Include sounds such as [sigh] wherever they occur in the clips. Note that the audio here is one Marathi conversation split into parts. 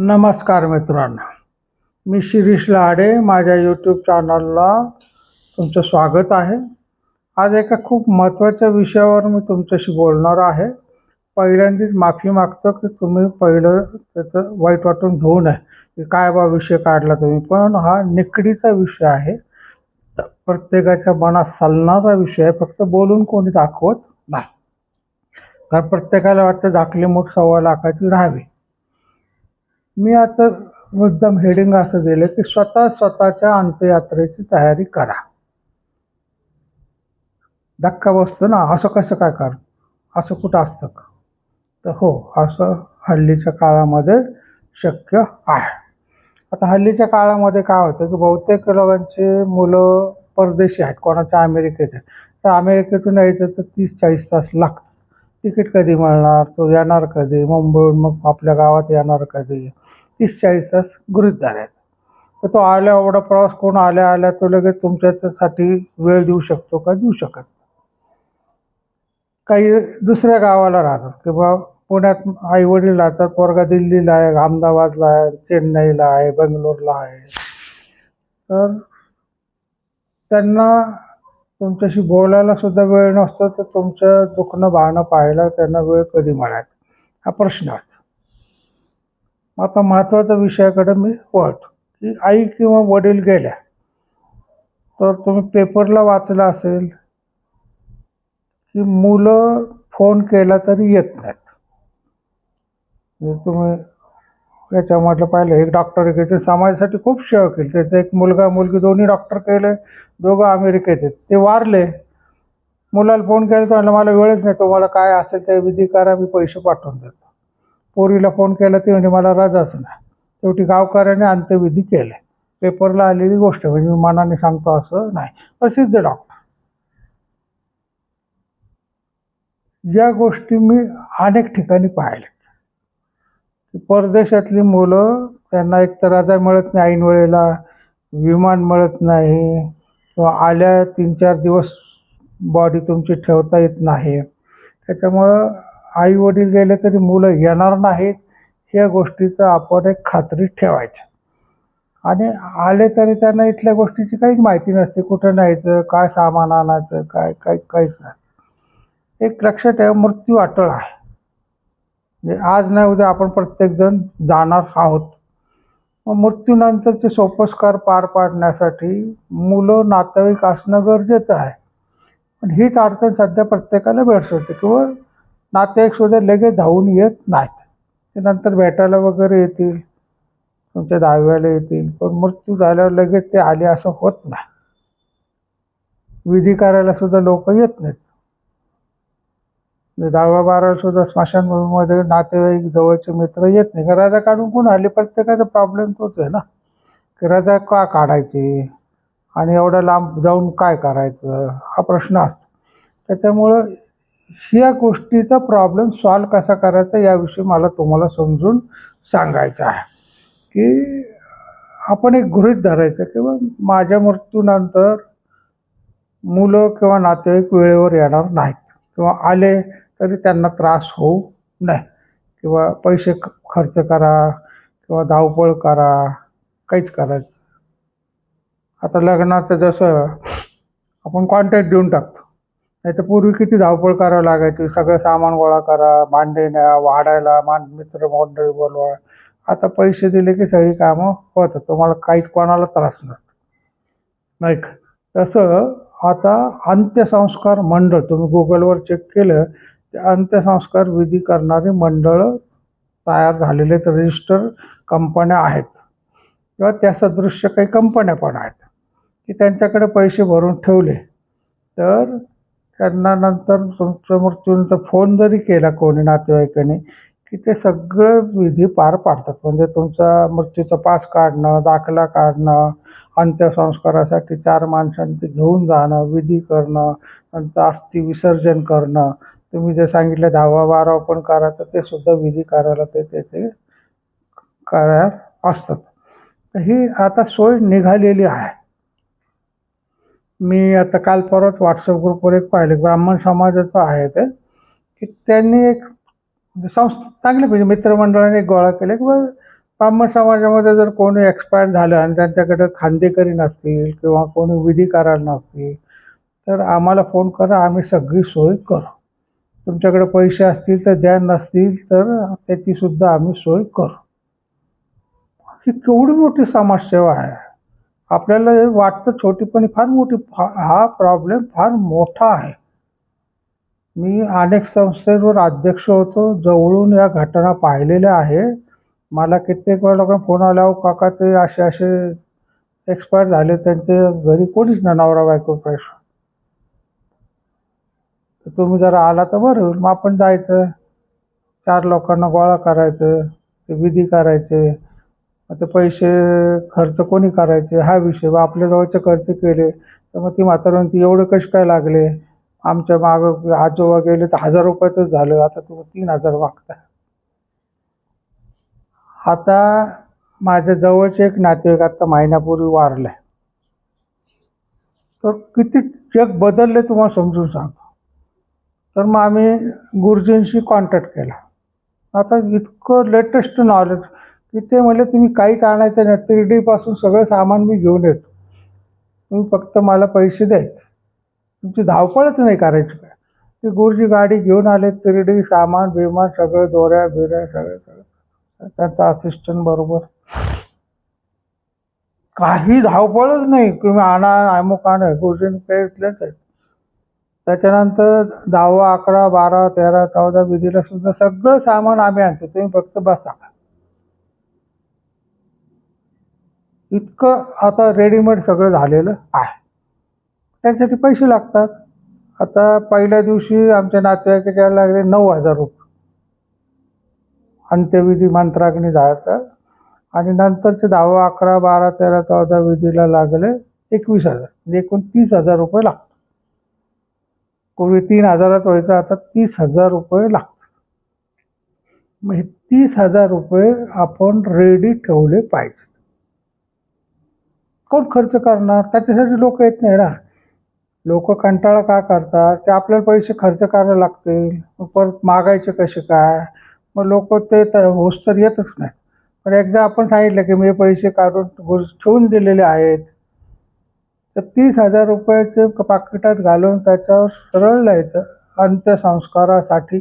नमस्कार मित्रांनो. मी शिरीष लाडे माझ्या यूट्यूब चॅनलला तुमचं स्वागत आहे. आज एका खूप महत्त्वाच्या विषयावर मी तुमच्याशी बोलणार आहे. पहिल्यांदाच माफी मागतो की तुम्ही पहिलं त्याचं वाईट वाटून घेऊ नये. की काय बा विषय काढला तुम्ही पण हा निकडीचा विषय आहे. प्रत्येकाच्या मनात चालणारा विषय आहे फक्त बोलून कोणी दाखवत नाही. कारण प्रत्येकाला वाटतं दाखली मूठ सव्वा लाखाची राहावी. मी आता मुद्दाम हेडिंग असं दिलं की स्वतः स्वतःच्या अंत्ययात्रेची तयारी करा. धक्का बसतो ना असं कसं काय कर? असं कुठं असतं का? तर हो असं हल्लीच्या काळामध्ये शक्य आहे. आता हल्लीच्या काळामध्ये काय होतं की बहुतेक लोकांची मुलं परदेशी आहेत कोणाच्या अमेरिकेत आहेत. तर अमेरिकेतून यायचं तर तीस चाळीस तास लागतात. तिकीट कधी मिळणार? तो येणार कधी? मुंबईहून मग आपल्या गावात येणार कधी? तीस चाळीस तास गृहित धरायचं. तर तो आल्या एवढा प्रवास कोण आल्या आल्या तो लगेच तुमच्यासाठी वेळ देऊ शकतो का? देऊ शकत काही दुसऱ्या गावाला राहतात. किंवा पुण्यात आई वडील राहतात. पोरगा दिल्लीला आहे अहमदाबादला आहे चेन्नईला आहे बेंगलोरला आहे. तर त्यांना तुमच्याशी बोलायला सुद्धा वेळ नसतो तर तुमचं दुखणं भावणं पाहायला त्यांना वेळ कधी मिळायचा हा प्रश्न असतो आता महत्त्वाच्या विषयाकडे मी वळतो. की आई किंवा वडील गेल्या तर तुम्ही पेपरला वाचलं असेल की मुलं फोन केला तरी येत नाहीत. म्हणजे तुम्ही याच्यामधलं पाहिलं एक डॉक्टर ते समाजासाठी खूप सेवा केली त्याचा एक मुलगा मुलगी दोन्ही डॉक्टर केले दोघं अमेरिकेत आहेत. ते वारले. मुलाला फोन केला तर म्हणलं मला वेळच नाही तुम्हाला काय असेल ते विधी करा मी पैसे पाठवून देतो. पोरीला फोन केला ती म्हणजे मला रजाच नाही शेवटी गावकऱ्याने अंत्यविधी केले. पेपरला आलेली गोष्ट म्हणजे मी मनाने सांगतो असं नाही. प्रसिद्ध डॉक्टर या गोष्टी मी अनेक ठिकाणी पाहिल्या. परदेशातली मुलं त्यांना एक तर रजा मिळत नाही ऐन वेळेला विमान मिळत नाही किंवा आल्या तीन चार दिवस बॉडी तुमची ठेवता येत नाही. त्याच्यामुळं आई वडील गेले तरी मुलं येणार नाहीत ह्या गोष्टीचं आपण एक खात्री ठेवायची. आणि आले तरी त्यांना इथल्या गोष्टीची काहीच माहिती नसते कुठं न्यायचं काय सामान आणायचं काय काय काहीच नाही. एक लक्षात ठेवा मृत्यू अटळ आहे. म्हणजे आज नाही उद्या आपण प्रत्येकजण जाणार आहोत. मग मृत्यूनंतरचे सोपस्कार पार पाडण्यासाठी मुलं नातेवाईक असणं गरजेचं आहे. पण हीच अडचण सध्या प्रत्येकाला भेडसवते किंवा नातेवाईक सुद्धा लगेच धावून येत नाहीत. ते नंतर भेटायला वगैरे येतील तुमच्या दहाव्याला येतील पण मृत्यू झाल्यावर लगेच ते आले असं होत नाही. विधी करायला सुद्धा लोक येत नाहीत. दहावा दहाव्या सुद्धा स्मशानभूमीमध्ये नातेवाईक जवळचे मित्र येत नाही. कारण रजा काढून कोण आले? प्रत्येकाचा प्रॉब्लेम तोच आहे ना. की रजा का काढायची? आणि एवढं लांब जाऊन काय करायचं? हा प्रश्न असतो. त्याच्यामुळं ह्या गोष्टीचा प्रॉब्लेम सॉल्व कसा करायचा याविषयी मला तुम्हाला समजून सांगायचं आहे. की आपण एक गृहित धरायचं किंवा माझ्या मृत्यूनंतर मुलं किंवा नातेवाईक वेळेवर येणार नाहीत. किंवा आले तरी त्यांना त्रास होऊ नये. किंवा पैसे खर्च करा किंवा धावपळ करा काहीच करायचं. आता लग्नाचं जसं आपण कॉन्ट्रॅक्ट देऊन टाकतो. नाही तर पूर्वी किती धावपळ करावं लागायची. सगळं सामान गोळा करा भांडे न्या वाढायला मान मित्र मंडळी बोलवा. आता पैसे दिले की सगळी कामं होतात. तुम्हाला काहीच कोणाला त्रास नसतो. नाही का? तसं आता अंत्यसंस्कार मंडळ तुम्ही गुगलवर चेक केलं ते अंत्यसंस्कार विधी करणारी मंडळं तयार झालेले आहेत रजिस्टर कंपन्या आहेत. किंवा त्या सदृश्य काही कंपन्या पण आहेत. की त्यांच्याकडे पैसे भरून ठेवले तर त्यांना नंतर तुमच्या मृत्यूनंतर फोन जरी केला कोणी नातेवाईकाने की ते सगळं विधी पार पाडतात. म्हणजे तुमचा मृत्यूचा पास काढणं दाखला काढणं अंत्यसंस्कारासाठी चार माणसांनी ते घेऊन जाणं विधी करणं नंतर अस्थि विसर्जन करणं तुम्ही जर सांगितलं दहावा बारावा पण करा तर ते सुद्धा विधी करायला ते त्याचे करार असतात. तर ही आता सोय निघालेली आहे. मी आता काल परत व्हॉट्सअप ग्रुपवर एक पाहिले ब्राह्मण समाजाचं आहे ते की त्यांनी एक संस्था चांगली पाहिजे मित्रमंडळाने एक गोळा केले की ब्राह्मण समाजामध्ये जर कोणी एक्सपायर झालं आणि त्यांच्याकडे खांदेकरी नसतील किंवा कोणी विधी करायला नसतील तर आम्हाला फोन करा आम्ही सगळी सोय करू. तुमच्याकडे पैसे असतील तर द्या नसतील तर त्याची सुद्धा आम्ही सोय करू. ही केवढी मोठी समाजसेवा आहे. आपल्याला हे वाटतं छोटी पण फार मोठी फा हा प्रॉब्लेम फार मोठा आहे. मी अनेक संस्थेवर अध्यक्ष होतो. जवळून या घटना पाहिलेल्या आहे. मला कित्येक वेळा लोकांना फोन आला काका ते असे असे एक्सपायर झाले त्यांचे घरी कोणीच ना नवरा बायको प्रश्न तर तुम्ही जरा आला तर बरं. होईल मग आपण जायचं. चार लोकांना गोळा करायचं. ते विधी करायचे. मग ते पैसे खर्च कोणी करायचे? हा विषय. बा आपल्या जवळचे खर्च केले. तर मग ती म्हातारी ती एवढे कसे काय लागले? आमच्या मागं आजोबा गेले तर हजार रुपयातच झालं. आता तुम्ही तीन हजार मागता. आता माझ्या जवळचे एक नातेवाईक आता महिन्यापूर्वी वारले. तर किती जग बदलले तुम्हाला समजून सांगतो. तर मग आम्ही गुरुजींशी कॉन्टॅक्ट केला. आता इतकं लेटेस्ट नॉलेज की ते म्हणले तुम्ही काहीच आणायचं नाही. तिरडीपासून सगळं सामान मी घेऊन येतो. तुम्ही फक्त मला पैसे द्यायचे. तुमची धावपळच नाही करायची काय? ते गुरुजी गाडी घेऊन आले. तिरडी सामान बिमान सगळं दोऱ्या बिऱ्या सगळं सगळं. त्यांचा असिस्टंट बरोबर. काही धावपळच नाही. तुम्ही आणा अमुक आणा गुरुजींनी काही इथलेच आहेत त्याच्यानंतर दहावा अकरा बारा तेरा चौदा विधीला सुद्धा सगळं सामान आम्ही आणतो. तुम्ही फक्त बसा. इतकं आता रेडीमेड सगळं झालेलं आहे. त्यासाठी पैसे लागतात. आता पहिल्या दिवशी आमच्या नातेवाईकाच्या लागले नऊ हजार रुपये. अंत्यविधी मंत्राग्नी जायचं आणि नंतरचे दहावा अकरा बारा तेरा चौदा विधीला लागले एकवीस हजार. म्हणजे एकूण तीस हजार रुपये लागतात. पूर्वी तीन हजारात व्हायचं आता तीस हजार रुपये लागतात. मग हे तीस हजार रुपये आपण रेडी ठेवले पाहिजेत. कोण खर्च करणार? त्याच्यासाठी लोक येत नाही ना. लोक कंटाळा का करतात? ते आपल्याला पैसे खर्च करावे लागतील. परत मागायचे कसे काय? मग लोक ते त होस तर येतच नाही. पण एकदा आपण सांगितलं की मी पैसे काढून ठेवून दिलेले आहेत. तर तीस हजार रुपयाचे पाकिटात घालून त्याच्यावर सरळ लिहायचं अंत्यसंस्कारासाठी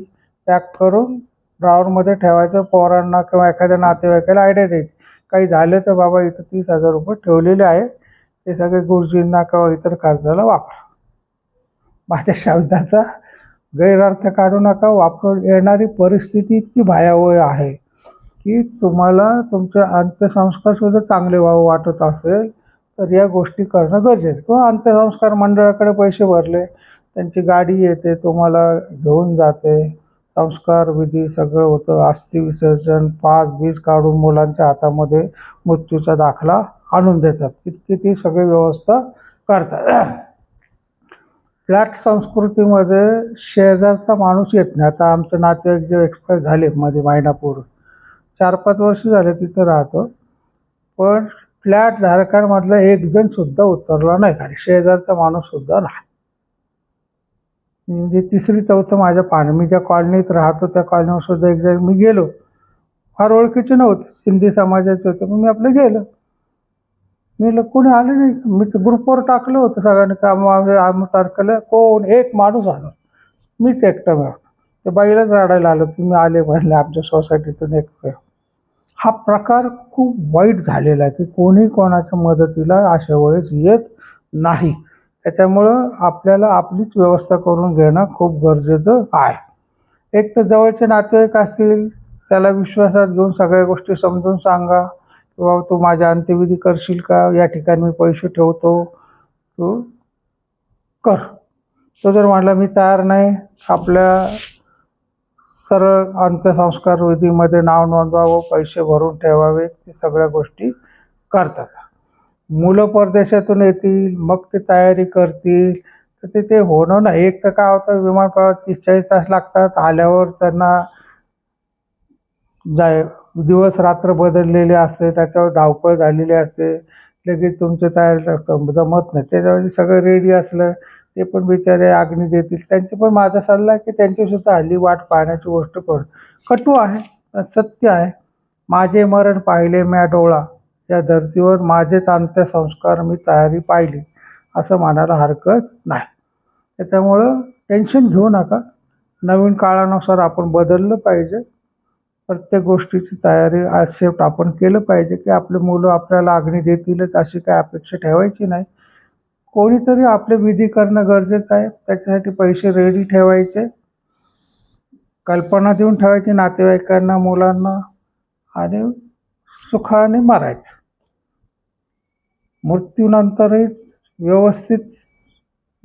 पॅक करून ड्रावरमध्ये ठेवायचं पोरांना किंवा एखाद्या नातेवाईकाला आयडिया द्यायची. काही झालं तर बाबा इथं तीस हजार रुपये ठेवलेले आहे. ते सगळे गुरुजींना किंवा इतर खर्चाला वापरा. माझ्या शब्दाचा गैरअर्थ काढू नका. वापर येणारी परिस्थिती इतकी भयावह आहे की तुम्हाला तुमचे अंत्यसंस्कारसुद्धा चांगले व्हावं वाटत असेल. तर या गोष्टी करणं गरजेचं. किंवा अंत्यसंस्कार मंडळाकडे पैसे भरले त्यांची गाडी येते तुम्हाला घेऊन जाते. संस्कार विधी सगळं होतं. अस्थि विसर्जन पाच बीज काढून मुलांच्या हातामध्ये मृत्यूचा दाखला आणून देतात. इतकी ती सगळी व्यवस्था करतात. [clears throat] फ्लॅट संस्कृतीमध्ये शेजारचा माणूस येत नाही. आता आमचे नातेवाईक जे एक्सपायर झाले मध्ये मायनापूर चार पाच वर्ष झाले तिथं राहतो. पण फ्लॅट धारकांमधला एक जण सुद्धा उतरला नाही. खाली शेजारचा माणूस सुद्धा नाही. म्हणजे तिसरी चौथं माझ्या पाणी मी ज्या कॉलनीत राहतो त्या कॉलनीवर सुद्धा एक जण मी गेलो. फार ओळखीचे नव्हते. सिंधी समाजाचे होते. मग मी आपलं गेलो. मी कोणी आले नाही? मी तर ग्रुपवर टाकलं होतं सगळ्यांनी. काम आम्ही तारखेला कोण? एक माणूस आला. मीच एकटा मिळतो ते बाईलाच रडायला आलं तुम्ही आले म्हणले आमच्या सोसायटीतून एक वेळ हा प्रकार खूप वाईट झालेला आहे की कोणी कोणाच्या मदतीला अशा वेळेस येत नाही. त्याच्यामुळं आपल्याला आपलीच व्यवस्था करून घेणं खूप गरजेचं आहे. एक तर जवळचे नातेवाईक असतील त्याला विश्वासात घेऊन सगळ्या गोष्टी समजून सांगा किंवा तू माझ्या अंत्यविधी करशील का? या ठिकाणी मी पैसे ठेवतो. तू कर. तो जर म्हटला मी तयार नाही. आपल्या सरळ अंत्यसंस्कार विधीमध्ये नाव नोंदवावं पैसे भरून ठेवावे ते सगळ्या गोष्टी करतात. मुलं परदेशातून येतील मग ते तयारी करतील तर ते ते होणं नाही. एक तर काय होतं विमानतळात तीस चाळीस तास लागतात आल्यावर त्यांना जाय दिवस रात्र बदललेले असते त्याच्यावर धावपळ झालेली असते लगेच तुमचे तयारी जमत नाही. त्याच्यावर सगळं रेडी असलं ते पण बिचारे आग्नी देतील. त्यांचे पण माझा सल्ला आहे की त्यांची सुद्धा हल्ली वाट पाहण्याची गोष्ट पण कटू आहे सत्य आहे. माझे मरण पाहिले म्या डोळा. या धर्तीवर माझेच अंत्यसंस्कार मी तयारी पाहिली. असं म्हणायला हरकत नाही. त्याच्यामुळं टेन्शन घेऊ नका. नवीन काळानुसार आपण बदललं पाहिजे. प्रत्येक गोष्टीची तयारी ॲक्सेप्ट आपण केलं पाहिजे की आपले मुलं आपल्याला अग्नी देतीलच अशी काय अपेक्षा ठेवायची नाही. कोणीतरी आपले विधी करणं गरजेचं आहे. त्याच्यासाठी पैसे रेडी ठेवायचे. कल्पना देऊन ठेवायची नातेवाईकांना मुलांना आणि सुखाने मारायचं. मृत्यूनंतरही व्यवस्थित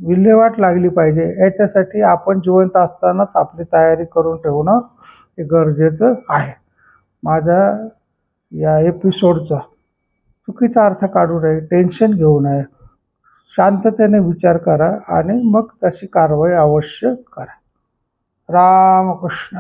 विल्हेवाट लागली पाहिजे. याच्यासाठी आपण जिवंत असतानाच आपली तयारी करून ठेवणं हे गरजेचं आहे. माझ्या या एपिसोडचा चुकीचा अर्थ काढू नये टेन्शन घेऊ नये. शांततेने विचार करा आणि मग तशी कारवाई अवश्य करा. रामकृष्ण